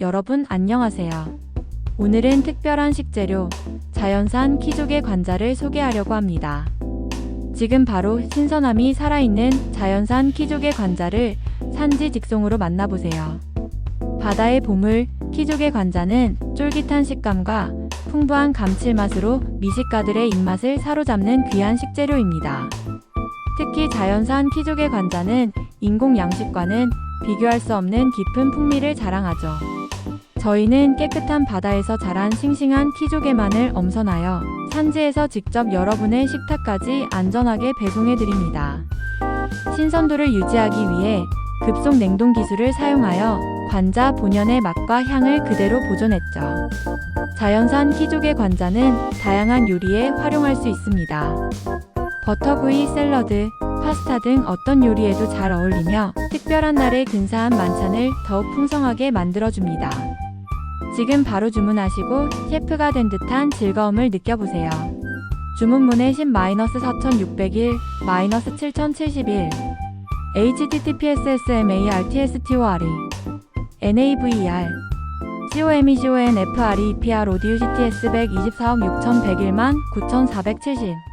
여러분 안녕하세요. 오늘은 특별한 식재료, 자연산 키조개 관자를 소개하려고 합니다. 지금 바로 신선함이 살아있는 자연산 키조개 관자를 산지 직송으로 만나보세요. 바다의 보물 키조개 관자는 쫄깃한 식감과 풍부한 감칠맛으로 미식가들의 입맛을 사로잡는 귀한 식재료입니다. 특히 자연산 키조개 관자는 인공 양식과는 비교할 수 없는 깊은 풍미를 자랑하죠. 저희는 깨끗한 바다에서 자란 싱싱한 키조개만을 엄선하여 산지에서 직접 여러분의 식탁까지 안전하게 배송해 드립니다. 신선도를 유지하기 위해 급속 냉동 기술을 사용하여 관자 본연의 맛과 향을 그대로 보존했죠. 자연산 키조개 관자는 다양한 요리에 활용할 수 있습니다. 버터구이, 샐러드, 파스타 등 어떤 요리에도 잘 어울리며 특별한 날의 근사한 만찬을 더욱 풍성하게 만들어줍니다. 지금 바로 주문하시고 셰프가 된 듯한 즐거움을 느껴보세요. 주문문의 10-4601, 7071, https smartstore, naver, comecon fre pr audio cts 124억 6101만 9470